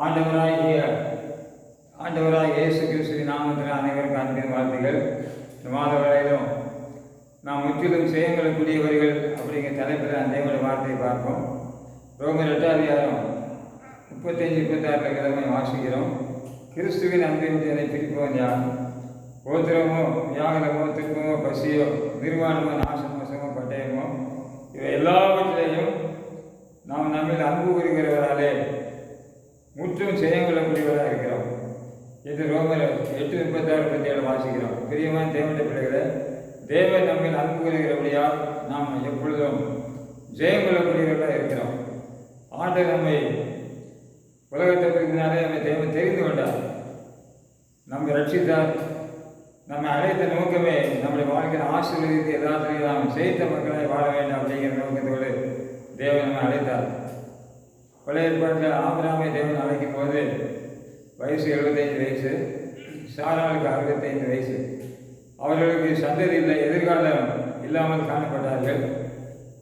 ஆண்டவராகிய ஆண்டவராக இயேசு கிறிஸ்துவின் நாமத்தில் அனைவருக்கும் அன்பின் வாழ்த்துகள் இந்த மாத வேளையிலும் நாம் முற்றிலும் செய்யங்களுக்குரியவர்கள் அப்படிங்கிற தலைப்பில் அந்த தேவனுடைய வார்த்தையை பார்ப்போம். ரோமர் எட்டாம் அதிகாரம் முப்பத்தஞ்சு முப்பத்தாறு கிழமை வாசிக்கிறோம். கிறிஸ்துவின் அன்பை பிரிப்போம் யார் கோத்திரமோ வியாகரமோ திருப்பமோ பசியோ நிர்வாணமோ நாசமோசமோ பட்டயமோ இவை எல்லாவற்றிலையும் நாம் நம்மில் அன்பு கூறுகிறவராலே முற்றும் செய்யங்கொள்ளக்கூடியவராக இருக்கிறோம். இது ரோமர் எட்டு முப்பத்தாறு முப்பத்தி ஏழு வாசிக்கிறோம். பிரியமான தேவனுடைய பிள்ளைகளை தேவன் நம்மில் அன்பு கூறுகிறபடியால் நாம் எப்பொழுதும் ஜெயம் கொள்ளக்கூடியவர்களாக இருக்கிறோம். ஆண்டு நம்மை உலகத்தை பிரிந்தாலே நம்மை தேவன் தெரிந்து கொண்டார். நம்மை ரட்சித்தார். நம்ம அழைத்த நோக்கமே நம்முடைய வாழ்க்கையில் ஆசீர்வதித்து எல்லாத்திலையும் நாம் ஜெயித்த மக்களை வாழ வேண்டும் அப்படிங்கிற நோக்கத்தோடு தேவன் நம்மை அழைத்தார். பழைய ஏற்பாட்டில் ஆபிராமை தேவன் அழைக்கும் போது வயசு எழுபத்தைந்து வயசு சாராளுக்கு அறுபத்தைந்து வயசு. அவர்களுக்கு சந்ததி இல்லை எதிர்காலம் இல்லாமல் காணப்பட்டார்கள்.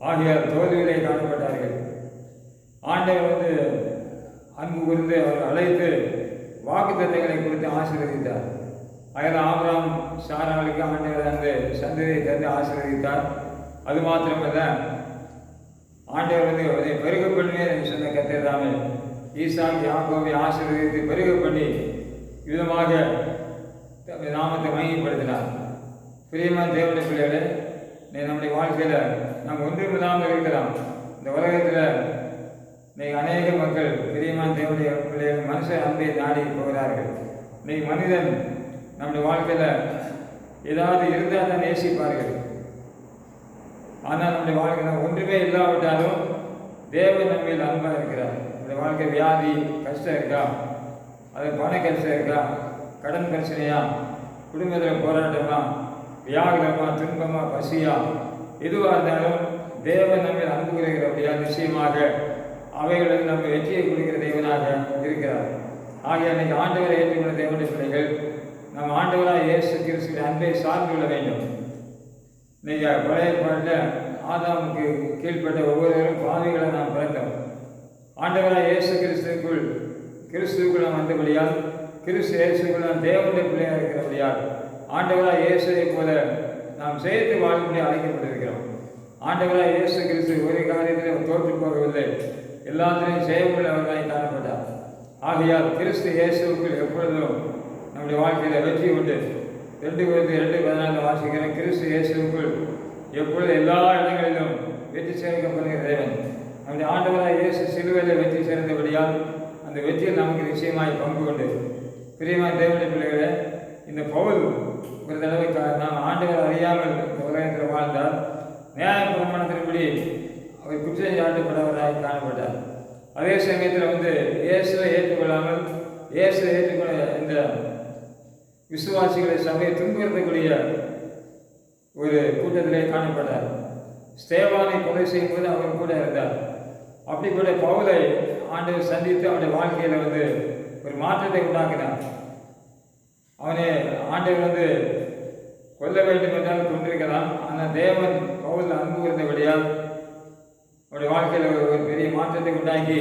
ஆகியார் தோல்வியிலே காணப்பட்டார்கள். ஆண்டவர் வந்து அன்பு கூர்ந்து அவர் அழைத்து வாக்கு தந்தைகளை குறித்து ஆசீர்வதித்தார். அதில் ஆபிராம் சாராளுக்கு ஆண்டவர் அந்த சந்ததியை தந்து ஆசீர்வதித்தார். அது மாத்திரமல்ல ஆண்டவர் வந்து அதை பெருக பண்ணுவே என்று யாக்கோவை ஆசீர்வதித்து பெருக பண்ணி விதமாக நாமத்தை மையப்படுத்தினார் பிரியமான தேவனுடைய பிள்ளைகளே நீ நம்முடைய வாழ்க்கையில் நாம் ஒன்றும் இல்லாமல் இருக்கலாம். இந்த உலகத்தில் இன்னைக்கு அநேக மக்கள் பிரியமான தேவனுடைய பிள்ளைகள் மனுஷ அன்பை நாடி போகிறார்கள். இன்னைக்கு மனிதன் நம்முடைய வாழ்க்கையில் ஏதாவது இருந்தால் தான் நேசிப்பார்கள். ஆனால் நம்முடைய வாழ்க்கையில் ஒன்றுமே இல்லாவிட்டாலும் தேவன் நம்மில் அன்பாக இருக்கிறார். இந்த வாழ்க்கை வியாதி கஷ்டம் இருக்கா? அது பண கஷ்டம் இருக்கா? கடன் பிரச்சனையா? குடும்பத்தில் போராட்டமா? வியாகுலமா துன்பமா பசியா? எதுவாக இருந்தாலும் தேவன் நம்மில் அன்பு கூறுகிறபடியா நிச்சயமாக அவைகளில் நம்ம வெற்றியை கொடுக்கிற தேவனாக இருக்கிறார். ஆகிய அன்னைக்கு ஆண்டவரை ஏற்றுக்கொண்ட தேவனுடைய பிள்ளைகள் நம்ம ஆண்டவராக இயேசு கிறிஸ்துவின் அன்பை சார்ந்து கொள்ள வேண்டும். நீங்கள் பழைய பாட்டில் ஆதாமுக்கு கீழ்ப்பட்ட ஒவ்வொருவரும் பாவிகளை நாம் பிறந்தோம் ஆண்டவராக இயேசு கிறிஸ்துக்குள் கிறிஸ்துக்குள் நாம் வந்தபடியால் கிறிஸ்து இயேசுக்குள் நாம் தேவனுடைய பிள்ளையாக இருக்கிறபடியால் ஆண்டவராக இயேசுவை போல நாம் சேர்த்து வாழும்படி அழைக்கப்பட்டிருக்கிறோம். ஆண்டவராக இயேசு கிறிஸ்து ஒரு காரியத்தில் தோற்று போகவில்லை. எல்லாத்திலையும் செய்யப்படவர்களாய் காணப்பட்டார். ஆகையால் கிறிஸ்து இயேசுக்குள் எப்பொழுதும் நம்முடைய வாழ்க்கையில் வெற்றி உண்டு. ரெண்டு பேருக்கு ரெண்டு பதினாலு வாசிக்கிறேன். கிறிஸ்து இயேசுக்குள் எப்பொழுது எல்லா இடங்களிலும் வெற்றி சேர்க்கப்படுகிற தேவன் நம்முடைய ஆண்டவராக இயேசு சிலுவையில் வெற்றி சேர்ந்தபடியால் அந்த வெற்றியில் நமக்கு நிச்சயமாய் பங்கு கொண்டு பிரியமான தேவனுடைய பிள்ளைகளே இந்த பவுல் ஒரு தடவை நாம் ஆண்டவர் அறியாமல் இந்த உலகத்தில் வாழ்ந்தார் நியாய பிரமாணத்தின்படி அவர் குற்றம் சாட்டப்படவராக காணப்பட்டார். அதே சமயத்தில் வந்து இயேசுவை ஏற்றுக்கொள்ளாமல் இயேசுவை ஏற்றுக்கொள்ள இந்த விசுவாசிகளை சபையை துன்புறுத்தக்கூடிய ஒரு கூட்டத்திலே காணப்பட்டார். ஸ்தேவானை கொலை செய்யும்போது அவர் கூட இருந்தார். அப்படி கூட பவுலை ஆண்டவர் சந்தித்து அவனுடைய வாழ்க்கையில் வந்து ஒரு மாற்றத்தை உண்டாக்கினார். அவனை ஆண்டவர் வந்து கொல்ல வேண்டும் என்றால் கொண்டிருக்கலாம். ஆனால் தேவன் பவுல் அன்பு இருந்தபடியால் அவருடைய வாழ்க்கையில் ஒரு பெரிய மாற்றத்தை உண்டாக்கி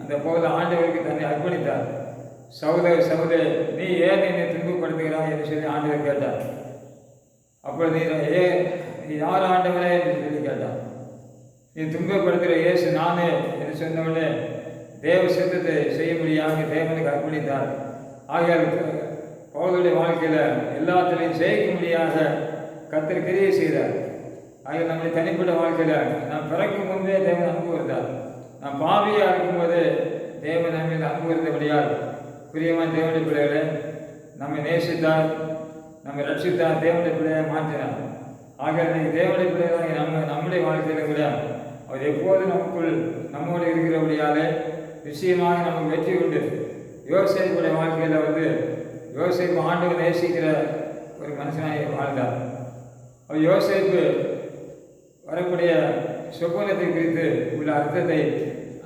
அந்த பவுல் ஆண்டவருக்கு தன்னை அர்ப்பணித்தார். சௌத சௌத நீ ஏன் என்னை துன்பப்படுத்துகிறாய்? என்று சொல்லி ஆண்டவர் கேட்டார். அப்பொழுது ஏ யார் ஆண்டவரே என்று சொல்லி கேட்டார் நீ துன்பப்படுத்துகிற இயேசு நானே என்று சொன்னவனே தேவ சித்தத்தை செய்யும்படியாக தேவனுக்கு அர்ப்பணித்தார். ஆகையால் பவுலுடைய வாழ்க்கையில் எல்லாத்திலையும் செய்யும்படியாக கத்தர் கிரியை செய்தார். ஆகிய நம்முடைய தனிப்பட்ட வாழ்க்கையில் நான் பிறக்கும் முன்பே தேவன் அன்பு இருந்தார் நான் பாவியாக இருக்கும்போது தேவன் நம்ம அன்பு இருந்தபடியால் பிரியமான தேவனுடைய பிள்ளைகளை நம்மை நேசித்தார். நம்ம ரட்சித்தான் தேவனுடைய பிள்ளையை மாற்றினார் ஆகவே தேவனுடைய பிள்ளைகளாக நம்ம நம்முடைய வாழ்க்கையில கூட அவர் எப்போது நமக்குள் நம்மோடு இருக்கிறபடியாலே நிச்சயமாக நமக்கு வெற்றி உண்டு. விவசாயிகளுடைய வாழ்க்கையில் வந்து விவசாயிப்பு ஆண்டுகள் நேசிக்கிற ஒரு மனுஷனாக வாழ்ந்தார். அவர் விவசாயிப்பு வரக்கூடிய சொப்பனத்தை குறித்து உள்ள அர்த்தத்தை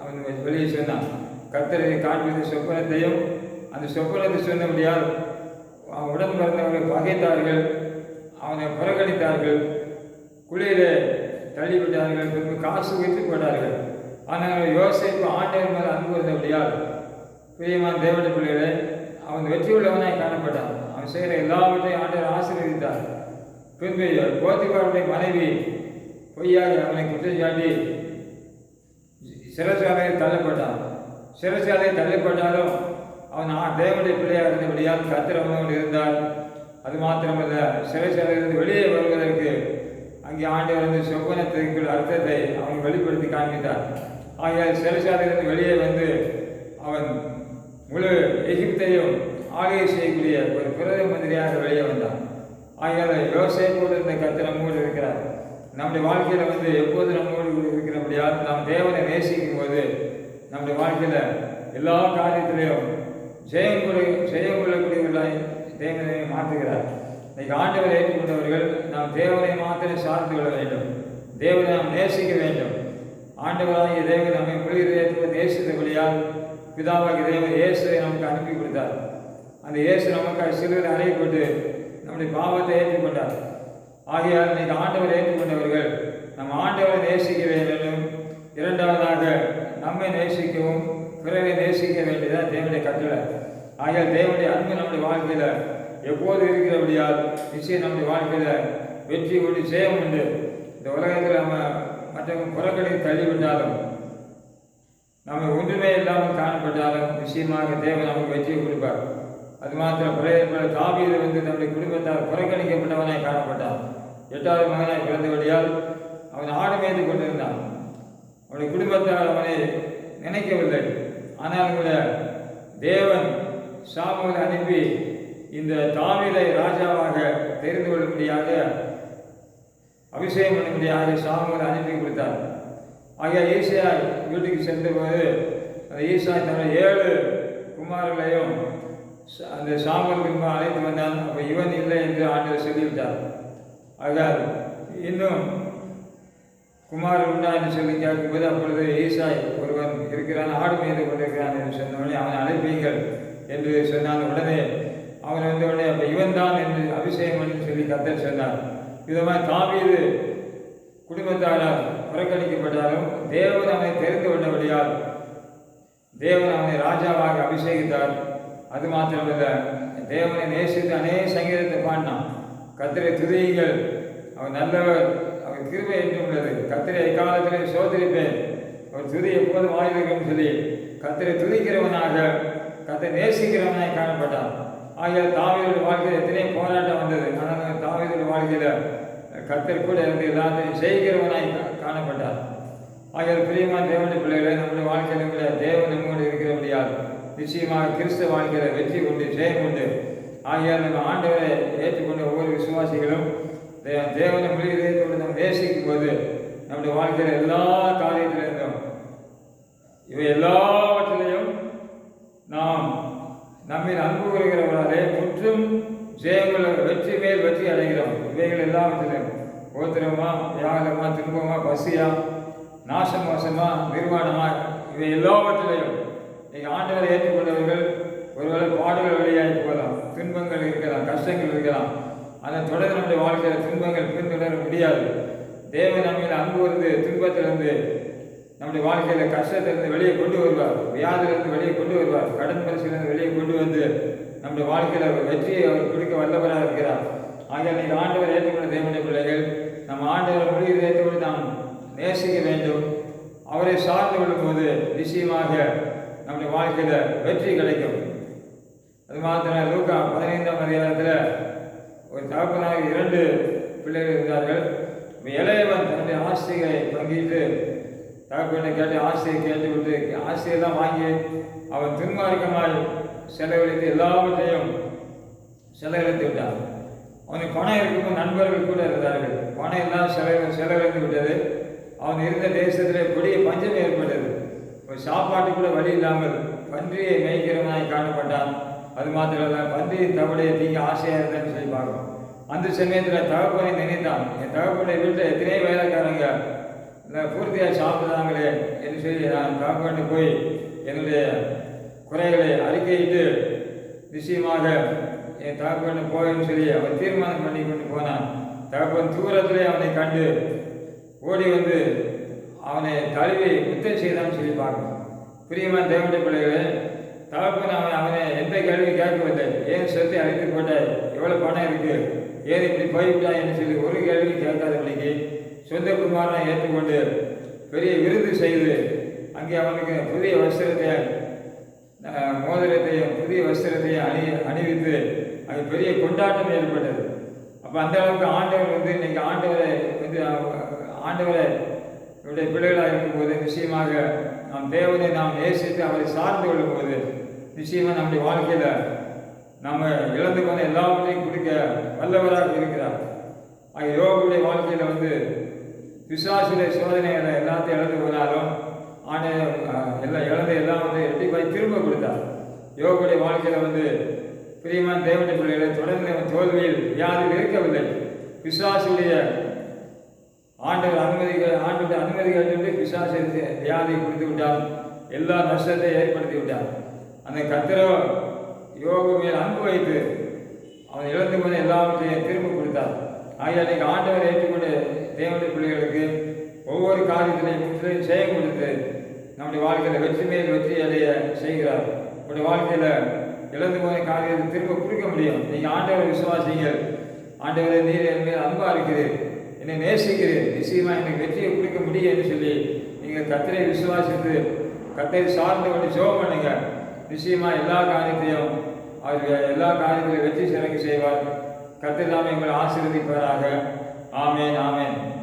அவன் வெளியே சொன்னான். கத்தரை காண்பித்த சொப்பனத்தையும் அந்த சொப்பனத்தை சொன்னபடியால் அவன் உடன் பிறந்தவர்கள் பகைத்தார்கள். அவனை புறக்கணித்தார்கள். குளிரிலே தள்ளிவிட்டார்கள். பின்பு காசு வைத்து போட்டார்கள். ஆனால் யோசிப்பு ஆண்டவர் மேல் அன்பு இருந்தபடியால் பிரியமான தேவட பிள்ளைகளே அவன் வெற்றி உள்ளவனாய் காணப்பட்டான். அவன் செய்கிற எல்லாவற்றையும் ஆண்டவர் ஆசீர்வதித்தார். பின்பு போத்திபாருடைய மனைவி பொய்யாக அவனை குற்றம் சாட்டி சிறச்சாலையில் தள்ளப்பட்டான். சிறச்சாலையில் தள்ளப்பட்டாலும் அவன் தேவனுடைய பிள்ளையாக இருந்தபடியால் கத்திர இருந்தால் அது மாத்திரமல்ல. சிறைச்சாலையிலிருந்து வெளியே வருவதற்கு அங்கே ஆண்டவர் வந்து சொப்பனத்திற்குள் அர்த்தத்தை அவன் வெளிப்படுத்தி காண்பித்தார். ஆகையால் சிறைச்சாலையிலிருந்து வெளியே வந்து அவன் முழு எகிப்தையும் ஆளுகை செய்யக்கூடிய ஒரு பிரதம மந்திரியாக வெளியே வந்தான். ஆகையால் யோசேப்போடு இருந்த கத்திர நம்மோடு இருக்கிறார். நம்முடைய வாழ்க்கையில் வந்து எப்போது நம்மோடு இருக்கிறபடியால் நாம் தேவனை நேசிக்கும் போது நம்முடைய வாழ்க்கையில் எல்லா காரியத்திலையும் ஜெயம் கொள்ள ஜெயம் தேவனை மாற்றுகிறார். இன்னைக்கு ஆண்டவரை ஏற்றுக்கொண்டவர்கள் நாம் தேவனை மாத்திரம் சார்ந்து கொள்ள வேண்டும். தேவனை நாம் நேசிக்க வேண்டும். ஆண்டவராகிய தேவன் நம்மை புரிகிறதை நேசித்தபடியால் பிதாவாகிய தேவன் இயேசுவை நமக்கு அனுப்பி கொடுத்தார். அந்த இயேசு நமக்கு சிறுவர் அறையப்பட்டு நம்முடைய பாவத்தை ஏற்றுக்கொண்டார். ஆகையால் இன்னைக்கு ஆண்டவரை ஏற்றுக்கொண்டவர்கள் நம் ஆண்டவரை நேசிக்க வேண்டும். இரண்டாவதாக நம்மை நேசிக்கவும் பிறரை நேசிக்க வேண்டியதான் தேவனுடைய கட்டளை. ஆகையால் தேவனுடைய அன்பு நம்முடைய வாழ்க்கையில் எப்போது இருக்கிறபடியால் நிச்சயம் நம்முடைய வாழ்க்கையில் வெற்றி உண்டு ஜெயம் உண்டு. இந்த உலகத்தில் நம்ம மற்றவங்க புறக்கணித்து தள்ளிவிட்டாலும் நம்ம ஒன்றுமே இல்லாமல் காணப்பட்டாலும் நிச்சயமாக தேவன் நமக்கு வெற்றியை கொடுப்பார். அது மாத்திரம் பிறகு காவியில் வந்து தன்னுடைய குடும்பத்தால் புறக்கணிக்கப்பட்டவனாய் காணப்பட்டான். எட்டாவது மகனாய் பிறந்தபடியால் அவன் ஆடு மேய்ந்து கொண்டிருந்தான். அவனுடைய குடும்பத்தால் அவனை நினைக்கவில்லை. ஆனால் கூட தேவன் சாமுவேலை அனுப்பி இந்த தாவீதை ராஜாவாக தெரிந்து கொள்ளும்படியாக அபிஷேகம் பண்ணும்படியாக சாமுவேலை அனுப்பி கொடுத்தார். ஆகிய ஈசா வீட்டுக்கு சென்றபோது அந்த ஈசா தன்னுடைய ஏழு குமாரர்களையும் அந்த சாமுவேல் குடும்பம் அழைத்து வந்தான். அப்போ இவன் இல்லை என்று ஆண்டவர் சொல்லிவிட்டார். ஆக இன்னும் குமார் உண்டா என்று சொல்லி கேட்கும்போது அப்பொழுது ஈசாய் இருக்கிறான் ஆடு மீது கொண்டிருக்கிறான் என்று சொன்னவனே அவனை அழைப்பீங்கள் என்று சொன்னான். உடனே அவன் வந்த உடனே அப்போ இவன் தான் என்று அபிஷேகம் என்று சொல்லி கத்தர் சொன்னார். விதமாக தாவீது குடும்பத்தாரால் புறக்கணிக்கப்பட்டாலும் தேவன் அவனை தெரிந்து கொண்டபடியால் தேவன் அவனை ராஜாவாக அபிஷேகித்தார். அது மாத்திரமல்ல தேவனை நேசித்து அநேக சங்கீதத்தை பாடினான். கத்திரை துதியுங்கள். அவன் நல்லவர் அவன் கிருமை என்று உள்ளது. கத்திரை எக்காலத்திலே சோதரிப்பேன். அவர் துதி எப்போதும் வாயிலிருக்கும் சொல்லி கத்தரை துதிக்கிறவனாக கத்தை நேசிக்கிறவனாய் காணப்பட்டான் ஆகிய தாவியோட வாழ்க்கையில் எத்தனையோ போராட்டம் வந்தது. ஆனால் தாவியோட வாழ்க்கையில் கத்தர் கூட இருந்து எல்லாத்தையும் செய்கிறவனாய் காணப்பட்டார். ஆகிய பிரியமான தேவனுடைய பிள்ளைகளை நம்முடைய வாழ்க்கையில் கூட தேவன் நம்மோடு இருக்கிறபடியால் நிச்சயமாக கிறிஸ்தவ வாழ்க்கையில் வெற்றி கொண்டு ஜெயம் கொண்டு ஆகிய நம்ம ஆண்டவரை ஏற்றுக்கொண்ட ஒவ்வொரு விசுவாசிகளும் தேவனை முழு இதயத்தோடு நம்ம நேசிக்கும் போது நம்முடைய வாழ்க்கையில் எல்லா காரியத்திலிருந்தும் இவை எல்லாவற்றிலையும் நாம் நம்மில் அன்பு கொள்கிறவர்களாலே முற்றும் ஜெயங்களை வெற்றி மேல் வெற்றி அடைகிறோம். இவைகள் எல்லாவற்றிலும் கோத்திரமா வியாகலமா துன்பமா பசியா நாசம் மோசமா நிர்வாணமா இவை எல்லாவற்றிலையும் நீங்கள் ஆண்டவரை ஏற்றுக்கொண்டவர்கள் ஒருவேளை பாடுகள் வழியாகி போகலாம் துன்பங்கள் இருக்கலாம் கஷ்டங்கள் இருக்கலாம். அதை தொடர்ந்து நம்முடைய வாழ்க்கையில் துன்பங்கள் பின்தொடர முடியாது. தேவன் நம்மளை அன்பு வந்து துன்பத்திலிருந்து நம்முடைய வாழ்க்கையில் கஷ்டத்திலிருந்து வெளியே கொண்டு வருவார். வியாதிலிருந்து வெளியே கொண்டு வருவார். கடன் பரிசிலிருந்து வெளியே கொண்டு வந்து நம்முடைய வாழ்க்கையில் அவர் வெற்றியை அவர் கொடுக்க வல்லவராக இருக்கிறார். ஆகிய நீங்கள் ஆண்டவர் ஏற்றுக்கொண்ட தேவனுடைய பிள்ளைகள் நம்ம ஆண்டவர் முழு ஏற்றுக்கொண்டு நாம் நேசிக்க வேண்டும். அவரை சார்ந்து கொள்ளும்போது நிச்சயமாக நம்முடைய வாழ்க்கையில் வெற்றி கிடைக்கும். அது மாத்திரம் லூக்கா பதினைந்தாம் அதிகாரத்தில் ஒரு தகப்பனாக இரண்டு பிள்ளைகள் இருந்தார்கள். இப்ப இளையவன் தன்னுடைய ஆசையை பங்கிட்டு தகப்பனை கேட்டு ஆசையை கேட்டு விட்டு ஆசையெல்லாம் வாங்கி அவன் துன்மார்க்கமாய் செலவழித்து எல்லாவற்றையும் செலவழித்து விட்டான். அவனுக்கு பணம் இருக்கும் நண்பர்கள் கூட இருந்தார்கள். பணம் எல்லாம் செலவு செலவழித்து விட்டது. அவன் இருந்த தேசத்திலே கொடிய பஞ்சம் ஏற்பட்டது. ஒரு சாப்பாட்டு கூட வழி இல்லாமல் பன்றியை மேய்க்கிறவனாய் காணப்பட்டான். அது மாத்திரம் இல்லை பன்றியை தவடைய தீங்க ஆசையாக இருந்தேன்னு சொல்லி பார்க்கணும். அந்த சமயத்தில் தகப்பனை நினைத்தான். என் தகப்பனை வீட்டில் எத்தனையோ வேலைக்காரங்க? இந்த பூர்த்தியாக சாப்பிட்றாங்களே என்று சொல்லி நான் தகப்பன்னு போய் என்னுடைய குறைகளை அறிக்கையிட்டு நிச்சயமாக என் தகப்பன்னு போயின்னு சொல்லி அவன் தீர்மானம் பண்ணி கொண்டு போனான். தகப்பன் தூரத்திலே அவனை கண்டு ஓடி வந்து அவனை தழுவி யுத்தம் செய்தான்னு சொல்லி பார்க்கணும் பிரியமான தேவனுடைய பிள்ளைகளே தகப்பன் அவன் அவனை எந்த கேள்வி கேட்கவில்லை. ஏன் சொத்தை அழைத்து போட்டாய் எவ்வளோ பணம் இருக்குது ஏன் இப்படி போய்விட்டாய் என்று சொல்லி ஒரு கேள்வி கேட்காதபடிக்கு சொந்த குமாரனை ஏற்றுக்கொண்டு பெரிய விருது செய்து அங்கே அவனுக்கு புதிய வஸ்திரத்தை மோதிரத்தையும் புதிய வஸ்திரத்தையும் அணி அணிவித்து அது பெரிய கொண்டாட்டம் ஏற்பட்டது. அப்போ அந்த அளவுக்கு ஆண்டவர் வந்து இன்னைக்கு ஆண்டவரை வந்து ஆண்டவரை இவருடைய பிள்ளைகளாக இருக்கும்போது நிச்சயமாக நாம் தேவனை நாம் நேசித்து அவரை சார்ந்து கொள்ளும்போது நிச்சயமாக நம்முடைய வாழ்க்கையில் நம்ம இழந்து போன எல்லாவற்றையும் கொடுக்க வல்லவராக இருக்கிறார். ஆக யோகுடைய வாழ்க்கையில் வந்து விசுவாசுடைய சோதனைகளை எல்லாத்தையும் இழந்து போனாலும் ஆனே எல்லாம் இழந்து எல்லாம் வந்து எட்டி போய் திரும்ப கொடுத்தார். யோகுடைய வாழ்க்கையில் வந்து பிரியமான தேவனுடைய பிள்ளைகளை தொடர்ந்து தோல்வியில் யாரும் இருக்கவில்லை. விசுவாசுடைய ஆண்டவர் அனுமதிகள் ஆண்டவர் அனுமதிகள் கேட்டு பிசாசு வியாதியை கொடுத்து விட்டார் எல்லா நஷ்டத்தை ஏற்படுத்தி விட்டார் அந்த கத்திரோ யோகு மேல் அன்பு வைத்து அவன் இழந்து கொண்டு எல்லாவற்றையும் திரும்ப கொடுத்தார் ஆகிய அன்றைக்கு ஆண்டவர் ஏற்றுக்கொண்டு தேவனுடைய பிள்ளைகளுக்கு ஒவ்வொரு காரியத்திலையும் முற்றிலும் செய்ய கொடுத்து நம்முடைய வாழ்க்கையில் வெற்றி மேல் வெற்றி அடைய செய்கிறார். உங்களுடைய வாழ்க்கையில் இழந்து போன காரியத்தை திரும்ப கொடுக்க முடியும். நீங்கள் ஆண்டவரை விசுவாசிங்கள் ஆண்டவரை நீர் என் மேல் அன்பாக இருக்கிறேன் என்னை நேசிக்கிறேன் நிச்சயமாக எனக்கு வெற்றியை கொடுக்க முடியும் என்று சொல்லி நீங்கள் கத்தரை விசுவாசித்து கத்தரை சார்ந்து கொண்டு ஜோம் பண்ணுங்கள். நிச்சயமா எல்லா காரியத்தையும் அவர் எல்லா காரியத்திலும் வெற்றி சிறக்க செய்வார். கத்தர் எங்களை ஆசீர்வதிப்பாராக. ஆமேன் ஆமேன்.